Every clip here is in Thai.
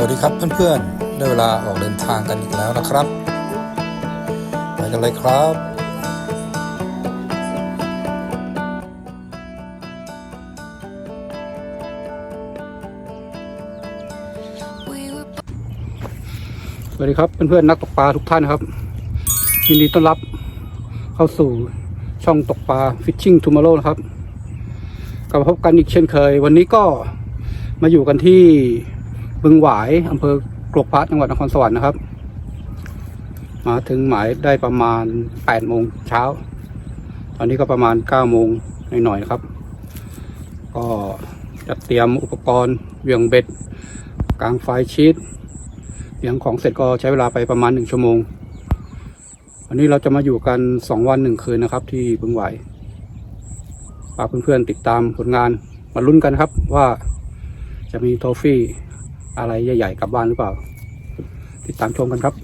สวัสดีครับเพื่อนๆ ได้เวลาออกเดินทางกันอีกแล้วนะครับ ไปกันเลยครับสวัสดีครับเพื่อนๆนักตกปลาทุกท่านครับยินดีต้อนรับเข้าสู่ช่องตกปลา Fishing Tomorrow นะครับกลับมาพบกันอีกเช่นเคย วันนี้ก็มาอยู่กันที่ บึงหวายอำเภอกรกพระจังหวัดนครสวรรค์นะครับ มาถึงหมายได้ประมาณ8โมงเช้า ตอนนี้ก็ประมาณ9โมงหน่อยๆนะครับ ก็จัดเตรียมอุปกรณ์เหวี่ยงเบ็ดกลางไฟชีตเลี้ยงของเสร็จก็ใช้เวลาไปประมาณหนึ่งชั่วโมง วันนี้เราจะมาอยู่กันสองวันหนึ่งคืนนะครับ ที่บึงหวายฝากเพื่อนๆติดตามผลงานมาลุ้นกันครับว่าจะมีโทฟี่ อะไรใหญ่ๆกลับบ้านหรือเปล่า ติดตามชมกันครับ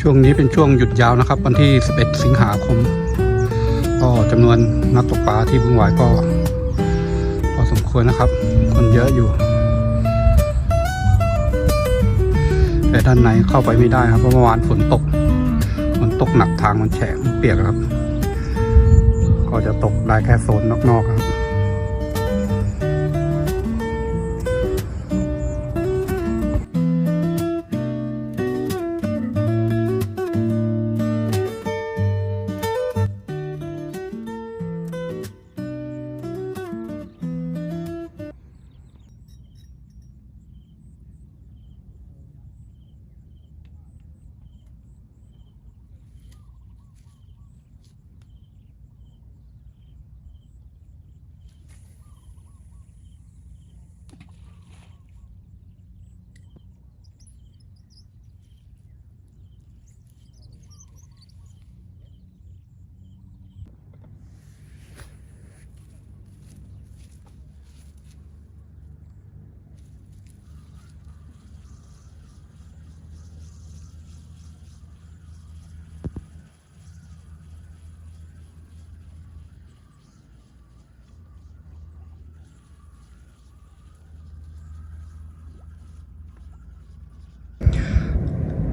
ช่วงนี้เป็นช่วงหยุดยาวนะครับ วันที่ 11 สิงหาคม จำนวนนักตกปลาที่บึงหวายก็พอสมควรนะครับ คนเยอะอยู่ แต่ด้านในเข้าไปไม่ได้ครับเพราะเมื่อวานฝนตกฝนตกหนักทางมันแฉะเปียกครับ ก็จะตกได้แค่โซนนอกๆครับ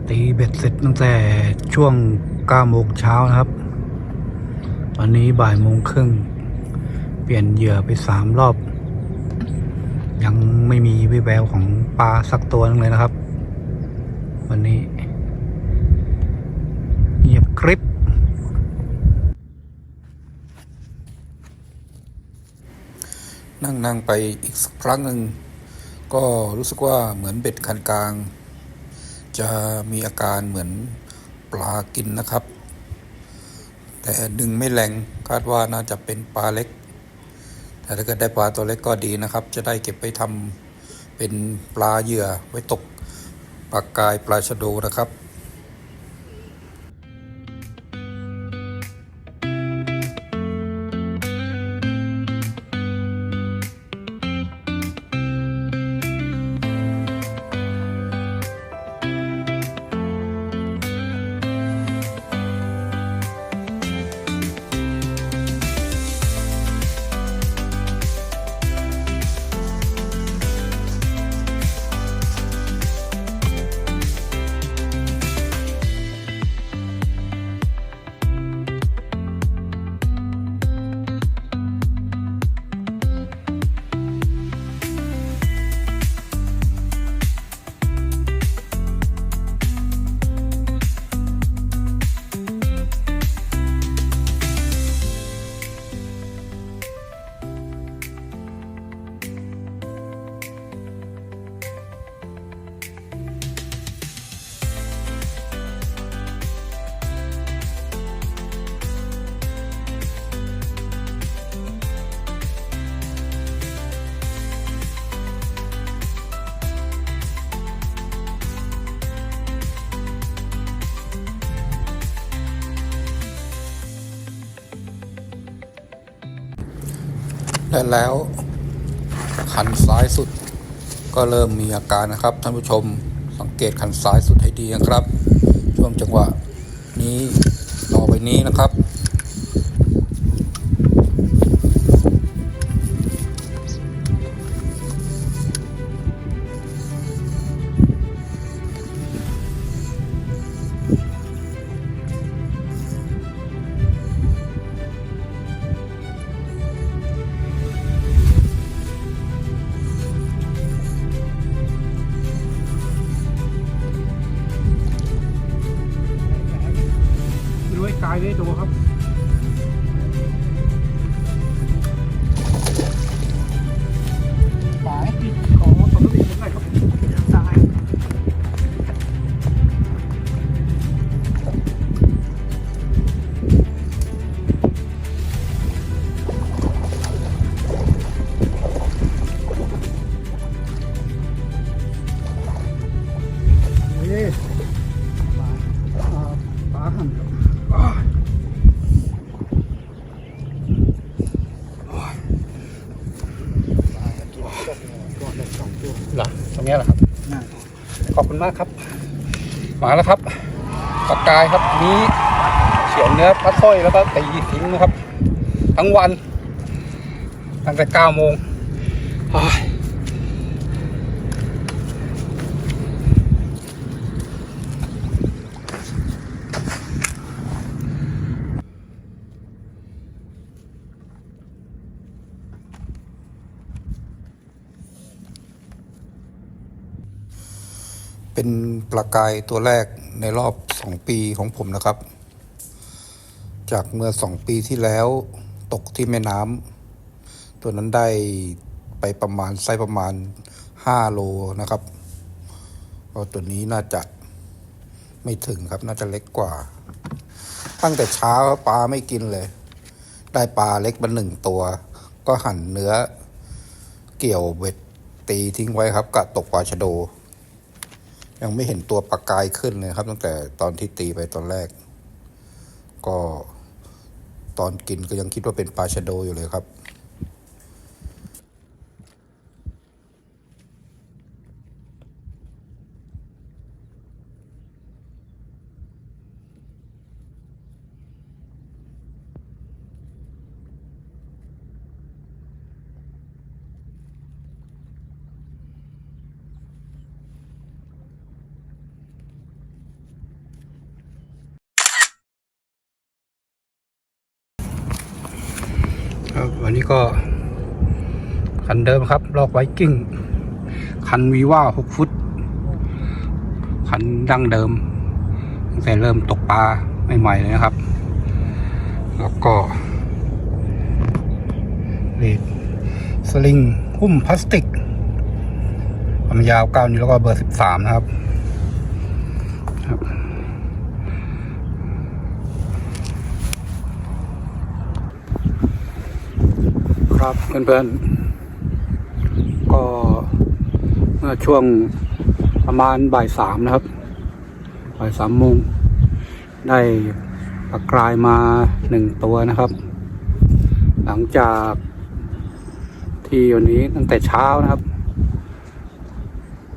ตีเบ็ดเสร็จตั้งแต่ช่วง9โมงเช้านะครับ ตอนนี้บ่ายโมงครึ่ง เปลี่ยนเหยื่อไปสามรอบ ยังไม่มีวิแววของปลาสักตัวนึงเลยนะครับ วันนี้เงียบกริบนั่งนั่งไปอีกสักครั้งหนึ่ง ก็รู้สึกว่าเหมือนเบ็ดคันกลาง จะมีอาการเหมือนปลากินนะครับ แต่ดึงไม่แรงคาดว่าน่าจะเป็นปลาเล็ก แต่ถ้าเกิดได้ปลาตัวเล็กก็ดีนะครับ จะได้เก็บไปทำเป็นปลาเหยื่อไว้ตกปลากายปลาชะโดนะครับ และแล้วคันซ้ายสุดก็เริ่มมีอาการนะครับท่านผู้ชมสังเกตคันซ้ายสุดให้ดีนะครับ ช่วงจังหวะนี้ต่อไปนี้นะครับ มากครับ มาแล้วครับปากกายครับนี้เฉียนเนื้อปลาสร้อยแล้วก็ตีทิ้งนะครับ ทั้งวัน ตั้งแต่เก้าโมง เป็นปลากายตัวแรกในรอบสองปีของผมนะครับ จากเมื่อสองปีที่แล้วตกที่แม่น้ำตัวนั้นได้ไปประมาณไซส์ประมาณห้าโลนะครับก็ตัวนี้น่าจะไม่ถึงครับน่าจะเล็กกว่า ตั้งแต่เช้าปลาไม่กินเลย ได้ปลาเล็กมาหนึ่งตัว ก็หั่นเนื้อเกี่ยวเบ็ดตีทิ้งไว้ครับกะตกปลาชะโด ยังไม่เห็นตัวปลากายขึ้นเลยครับ ตั้งแต่ตอนที่ตีไปตอนแรก ก็ตอนกินก็ยังคิดว่าเป็นปลาชะโดอยู่เลยครับ ครันนี้ก็คันเดิมครับ ลอกไวกิ้ง คันวีว่าหกฟุต คันดั้งเดิมตั้งแต่เริ่มตกปลาใหม่ๆเลยนะครับ แล้วก็เลดสลิงหุ้มพลาสติกความยาวเก้านิ้วแล้วก็เบอร์สิบามนะครับ ครับเพื่อนๆ ก็เมื่อช่วงประมาณบ่ายสามนะครับ บ่ายสามโมงได้ปลากรายมาหนึ่งตัวนะครับ หลังจากที่วันนี้ตั้งแต่เช้านะครับ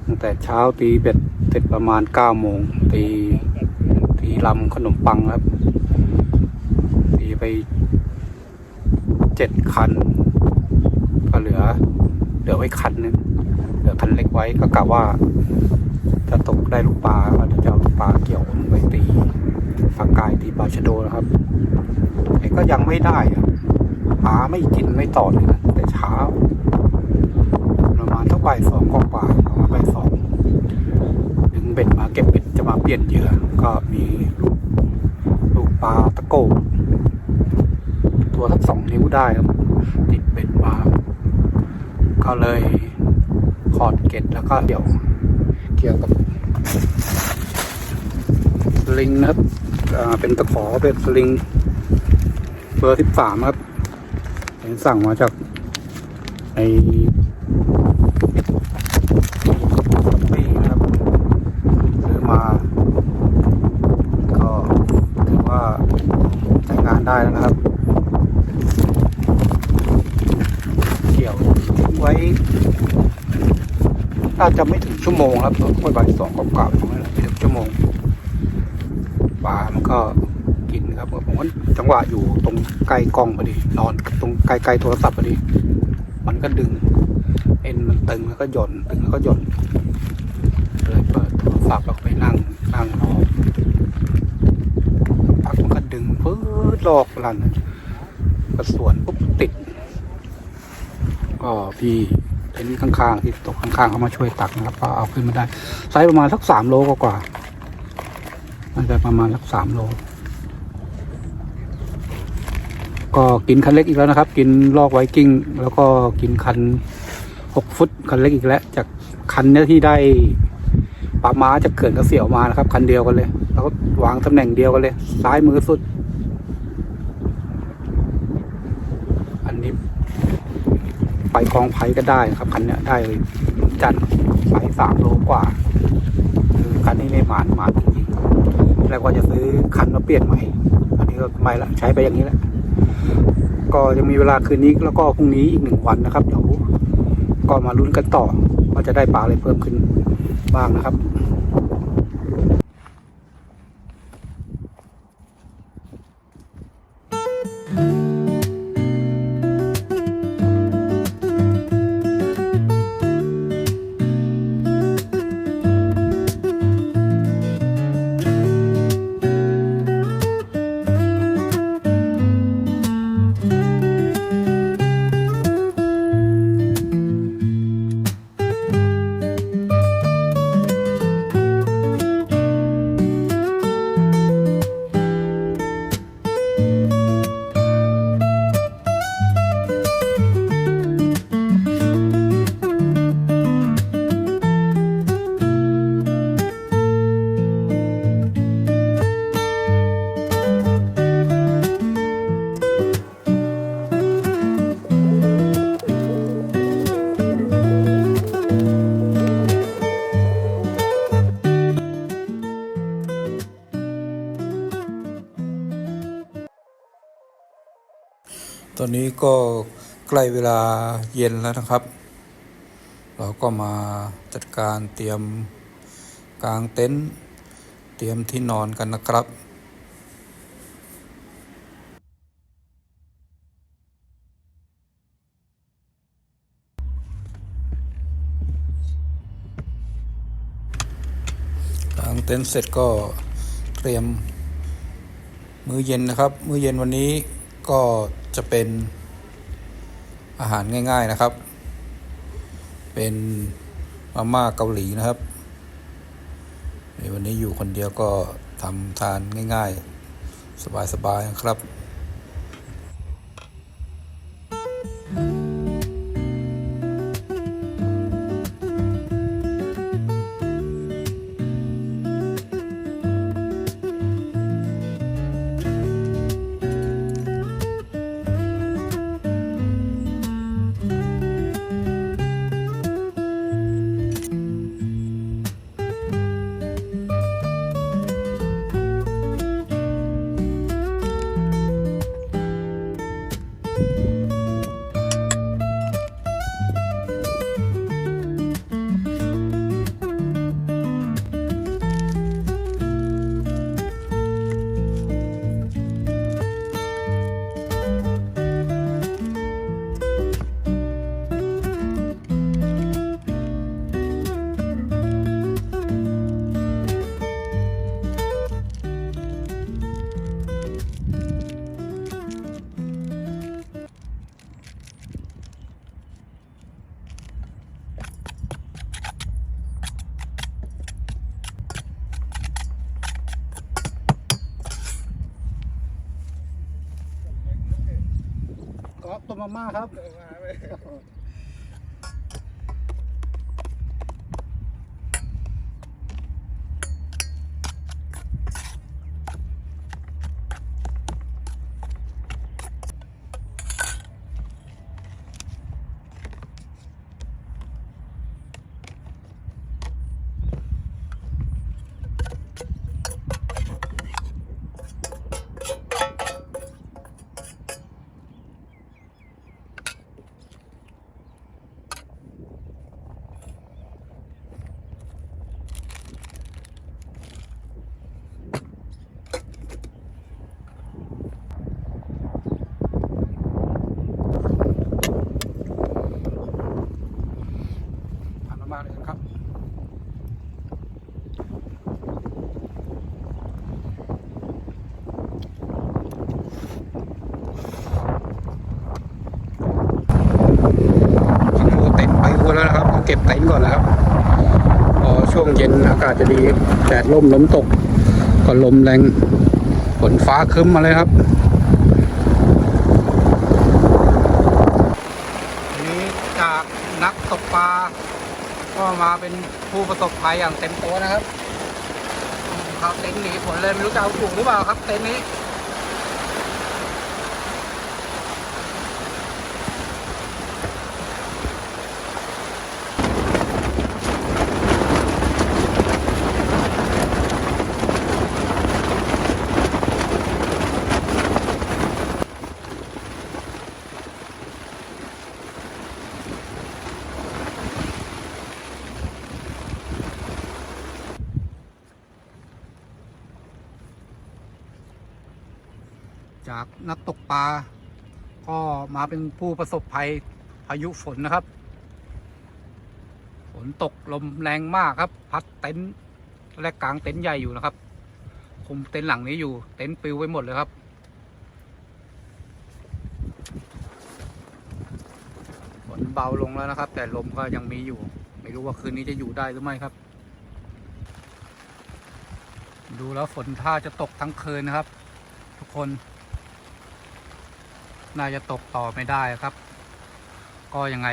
ตั้งแต่เช้าตีเบ็ดเสร็จประมาณเก้าโมงตีตีลำขนมปังครับ ตีไปเจ็ดคัน ลือ เหลือไว้คันนึงเหลือคันเล็กไว้ก็กะว่า จะตกได้ลูกปลาก็จะเอาลูกปลาเกี่ยวไว้ตีปลากายตีปลาชะโดนะครับแต่ก็ยังไม่ได้ครับปลาไม่กินไม่ต่อเลยนะแต่เช้าประมาณทักบ่ายสองกว่าประมาณบ่ายสองดึงเบ็ดมาเก็บเบ็ดจะมาเปลี่ยนเหยื่อก็มีลูกลูกปลาตะโกตัวสักสองนิ้วได้ครับ ก็เลยขอดเก็ตแล้วก็เดี๋ยวเกี่ยวกับสลิงนะครับเป็นตะขอเป็นสลิงเบอร์สิบสามครับเห็นสั่งมาจากในปีนะครับซื้อมา ก็ถือว่าใช้งานได้แล้วนะครับ น่าจะไม่ถึงชั่วโมงครับค่อยบ่ายสองกว่าๆประมาณนั้นไม่ถึงชั่วโมงปลามันก็กินครับผมก็จังหวะอยู่ตรงใกล้กล้องพอดี นอนตรงใกล้ๆโทรศัพท์พอดี มันก็ดึง เอ็นมันตึงแล้วก็หย่อนตึงแล้วก็หย่อนเลยเปิดโทรศัพท์แล้วก็ไปนั่งนั่งรอพักมันก็ดึงปื๊ดลอกลันกระสวนปุ๊บติดก็พี่ เต็นข้างๆที่ตกข้างๆเขามาช่วยตักนะครับก็เอาขึ้นมาได้ไซส์ประมาณสักสามโลกว่าๆมันจะประมาณสักสามโล ก็กินคันเล็กอีกแล้วนะครับ กินลอกไวกิ้ง แล้วก็กินคันหกฟุตคันเล็กอีกแล้ว จากคันเนี้ยที่ได้ปลาม้าจะเกิดกระเสียวมานะครับ คันเดียวกันเลย แล้วก็วางตำแหน่งเดียวกันเลย ซ้ายมือสุด อันนี้ ไปกองไผ่ก็ได้ครับคันนี้ได้เลยจันไผ่สามโลกว่าคือคันนี้ไม่หมานหมานจริงๆแล้วก็จะซื้อคันมาเปลี่ยนใหม่ อันนี้ก็ไม่ละใช้ไปอย่างนี้แหละก็ยังมีเวลาคืนนี้แล้วก็พรุ่งนี้อีกหนึ่งวันนะครับเดี๋ยวก็มาลุ้นกันต่อว่าจะได้ปลาอะไรเพิ่มขึ้นบ้างนะครับ อนนี้ก็ใกล้เวลาเย็นแล้วนะครับ เราก็มาจัดการเตรียมกางเต็นท์เตรียมที่นอนกันนะครับกางเต็นท์เสร็จก็เตรียมมื้อเย็นนะครับ มื้อเย็นวันนี้ก็ จะเป็นอาหารง่ายๆนะครับ เป็นมาม่าเกาหลีนะครับในวันนี้อยู่คนเดียวก็ทำทานง่ายๆ สบายๆครับ มาม่าครับ เต็นท์ก่อนนะครับพอช่วงเย็นอากาศจะดีแดดล่มลมตก ก็ลมแรงฝนฟ้าคึ้มมาเลยครับนี้จากนักตกปลาก็มาเป็นผู้ประสบภัยอย่างเต็มตัวนะครับเขาเต็นท์หนีฝนเลยไม่รู้จะเอาถูกหรือเปล่าครับเต็นท์นี้ จากนักตกปลา ก็ มาเป็นผู้ประสบภัยพายุฝนนะครับ ฝนตกลมแรงมากครับ พัดเต็นท์และกลางเต็นท์ใหญ่อยู่นะครับ คุมเต็นท์หลังนี้อยู่ เต็นท์ปิวไปหมดเลยครับ ฝนเบาลงแล้วนะครับ แต่ลมก็ยังมีอยู่ ไม่รู้ว่าคืนนี้จะอยู่ได้หรือไม่ครับ ดูแล้วฝนท่าจะตกทั้งคืนนะครับ ทุกคน น่าจะตกต่อไม่ได้ครับ ก็ยังไง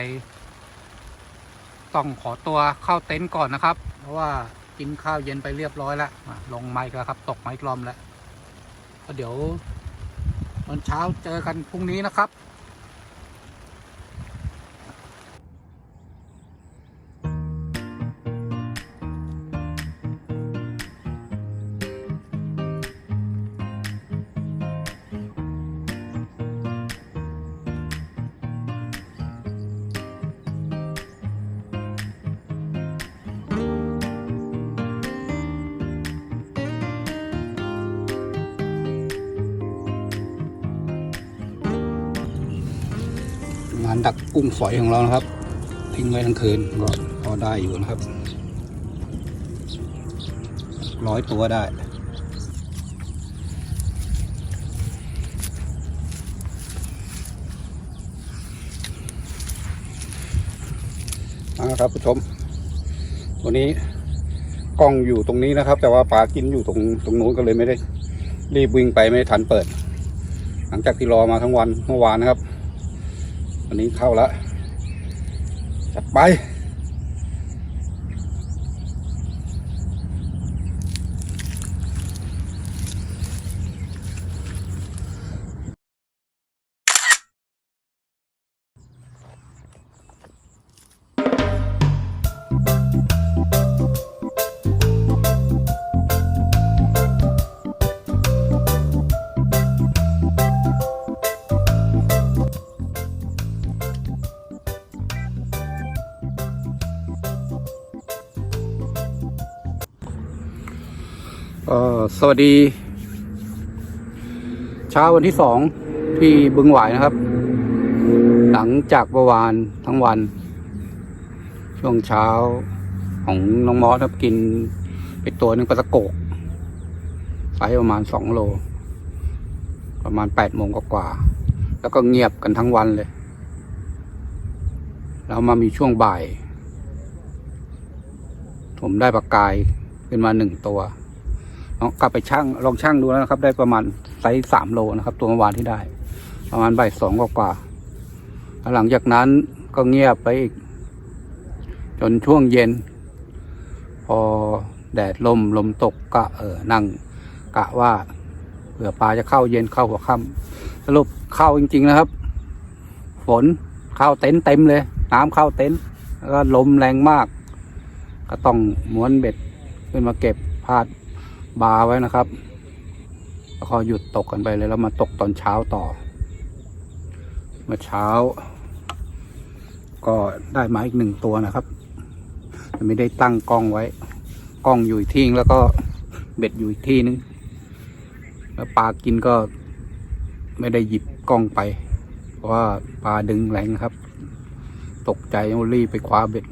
ต้องขอตัวเข้าเต็นท์ก่อนนะครับ เพราะว่ากินข้าวเย็นไปเรียบร้อยแล้วลงไม้แล้วครับ ตกไม้กลอมแล้วก็เดี๋ยวตอนเช้าเจอกันพรุ่งนี้นะครับ ดักกุ้งฝอยของเรานะครับ ทิ้งไว้ทั้งคืนก็พอได้อยู่นะครับ ร้อยตัวได้นะครับผู้ชม วันนี้กล้องอยู่ตรงนี้นะครับ แต่ว่าปลากินอยู่ตรงตรงนู้นก็เลยไม่ได้รีบวิ่งไปไม่ได้ทันเปิด หลังจากที่รอมาทั้งวันเมื่อวานนะครับ วันนี้เข้าแล้วจัดไป ก็สวัสดี เช้าวันที่สองที่บึงหวายนะครับ หลังจากเมื่อวานทั้งวัน ช่วงเช้าของน้องมอสครับกินไปตัวหนึ่งปลาตะโกกไซส์ประมาณสองโล ประมาณแปดโมงกว่าๆแล้วก็เงียบกันทั้งวันเลย แล้วมามีช่วงบ่าย ผมได้ปลากายขึ้นมาหนึ่งตัว ลองกลับไปช่างลองช่างดูแล้วนะครับ ได้ประมาณไซส์สามโลนะครับ ตัวเมื่อวานที่ได้ ประมาณบ่ายสองกว่าๆแล้วหลังจากนั้นก็เงียบไปอีก จนช่วงเย็น พอแดดลมลมตกก็เออนั่งกะว่าเผื่อปลาจะเข้าเย็นเข้าหัวค่ำสรุปเข้าจริง ๆนะครับ ฝนเข้าเต็นท์เต็มเลย น้ำเข้าเต็นท์แล้วก็ลมแรงมาก ก็ต้องม้วนเบ็ดขึ้นมาเก็บพาด บาร์ไว้นะครับ แล้วก็หยุดตกกันไปเลยแล้วมาตกตอนเช้าต่อ เมื่อเช้า ก็ได้มาอีกหนึ่งตัวนะครับไม่ได้ตั้งกล้องไว้ กล้องอยู่อีกที่นึงแล้วก็เบ็ดอยู่อีกที่นึง แล้วปลากินก็ไม่ได้หยิบกล้องไป เพราะว่าปลาดึงแรงครับ ตกใจรีบไปคว้าเบ็ด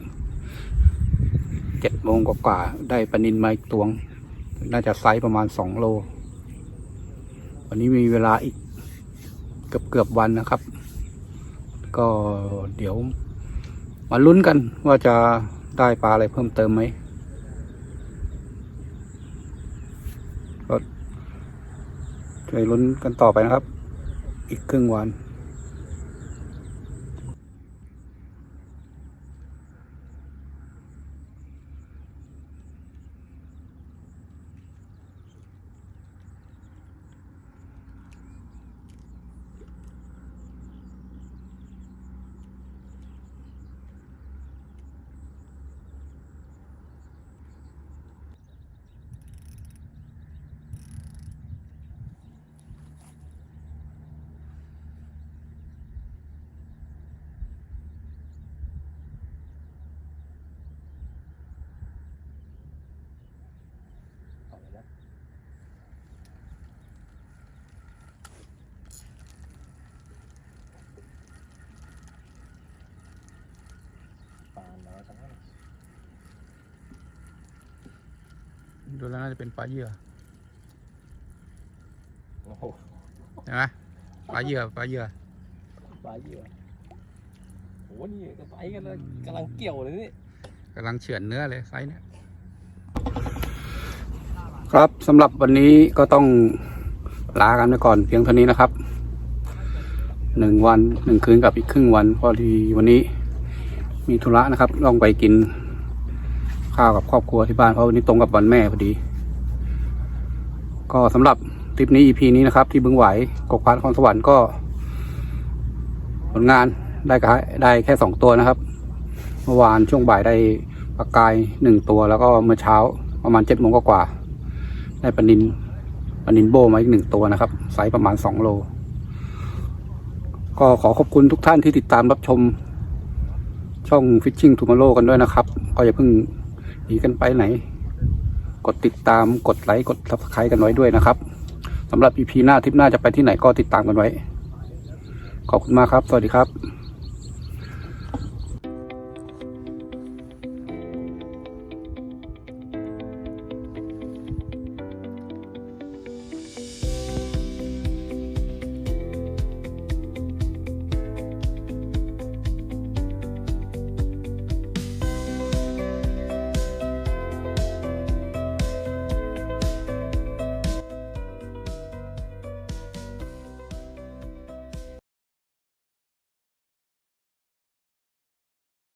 เจ็ดโมงกว่าๆได้ปลานินมาอีกตวง น่าจะไซส์ประมาณสองโล วันนี้มีเวลาอีกเกือบเกือบวันนะครับ ก็เดี๋ยวมาลุ้นกันว่าจะได้ปลาอะไรเพิ่มเติมไหมก็ช่วยลุ้นกันต่อไปนะครับ อีกครึ่งวัน ดูแล้วน่าจะเป็นปลาเหยื่อโอ้โหใช่ไหมปลาเหยื่อปลาเหยื่อปลาเหยื่อโหนี่จะไปกันเลยกำลังเกี่ยวเลยนี่ กำลังเฉือนเนื้อเลยไซส์เนี่ย ครับสำหรับวันนี้ก็ต้องลากันไปก่อนเพียงเท่านี้นะครับหนึ่งวันหนึ่งคืนกับอีกครึ่งวันพอดีวันนี้ มีธุระนะครับลองไปกิน ข้าวกับครอบครัวที่บ้านเพราะวันนี้ตรงกับวันแม่พอดี ก็สำหรับทริปนี้ EP นี้นะครับ ที่บึงไหวกกพานคอนสวรรค์ก็ ผลงานได้กะได้แค่สองตัวนะครับเมื่อวานช่วงบ่ายได้ปลากายหนึ่งตัว แล้วก็เมื่อเช้าประมาณเจ็ดโมงกว่าได้ปลานินปลานินโบมาอีกหนึ่งตัวนะครับไซส์ประมาณสองโล ก็ขอขอบคุณทุกท่านที่ติดตามรับชมช่อง Fishing Tomorrow กันด้วยนะครับ ก็อย่าเพิ่ง หนีกันไปไหน กดติดตามกดไลค์กดซับสไครต์กันไว้ด้วยนะครับสำหรับ EP หน้าทริปหน้าจะไปที่ไหนก็ติดตามกันไว้ ขอบคุณมากครับ สวัสดีครับ